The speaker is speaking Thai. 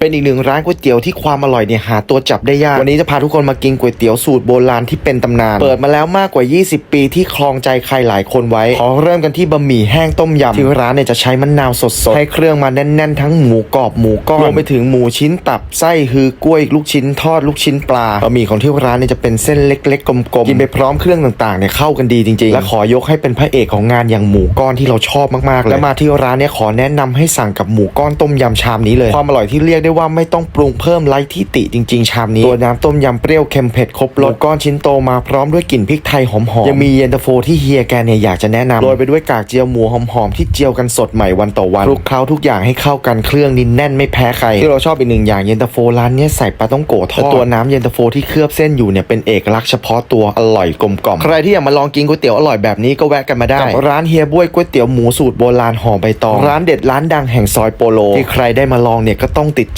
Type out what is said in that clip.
เป็นอีกหนึ่งร้านก๋วยเตี๋ยวที่ความอร่อยเนี่ยหาตัวจับได้ยาก วันนี้จะพาทุกคนมากินก๋วยเตี๋ยวสูตรโบราณที่เป็นตำนาน เปิดมาแล้วมากกว่า 20 ปีที่คลองใจใครหลายคนไว้ ขอเริ่มกันที่บะหมี่แห้งต้มยำที่ร้านเนี่ยจะใช้มะนาวสดๆ ให้เครื่องมาแน่นๆ ทั้งหมูกรอบหมูก้อนรวมไปถึงหมูชิ้นตับไส้ฮือกล้วยลูกชิ้นทอดลูกชิ้นปลาบะหมี่ของที่ร้านเนี่ยจะเป็นเส้นเล็กๆกลมๆกินไปพร้อมเครื่องต่างๆเนี่ยเข้ากันดีจริงๆ และขอยกให้เป็นพระเอกของงานอย่างหมูก้อนที่เราชอบมากๆเลยและมาที่ร้านเนี่ยขอแนะนำให้สั่งกับหมูก้อนต้มยำชามนี้เลยความอร่อยที่เรียกได้ว่าไม่ต้องปรุงเพิ่มไร้ที่ติจริง ๆ ชามนี้ ตัวน้ำต้มยำเปรี้ยวเค็มเผ็ดครบรสก้อนชิ้นโตมาพร้อมด้วยกลิ่นพริกไทยหอมๆยังมีเย็นตาโฟที่เฮียแกเนี่ยอยากจะแนะนำโรยไปด้วยกากเจียวหมูหอมๆที่เจียวกันสดใหม่วันต่อวันคลุกเคล้าทุกอย่างให้เข้ากันเครื่องนี่แน่นไม่แพ้ใครที่เราชอบอีกหนึ่งอย่างเย็นตาโฟร้านเนี้ยใส่ปลาต้องโกะทอดและตัวน้ำเย็นตาโฟที่เคลือบเส้นอยู่เนี่ยเป็นเอกลักษณ์เฉพาะตัวอร่อยกลมกล่อมใครที่อยากมาลองกินก๋วยเตี๋ยวอร่อยแบบนี้ก็แวะกันมาได้กับร้านเฮียบ้วยก๋วยเตี๋ยวหมูสูตรโบราณห่อใบตองร้านเด็ดร้านดังแห่งซอยโปโลที่ใครได้มาลองเนี่ยก็ต้องติดใจ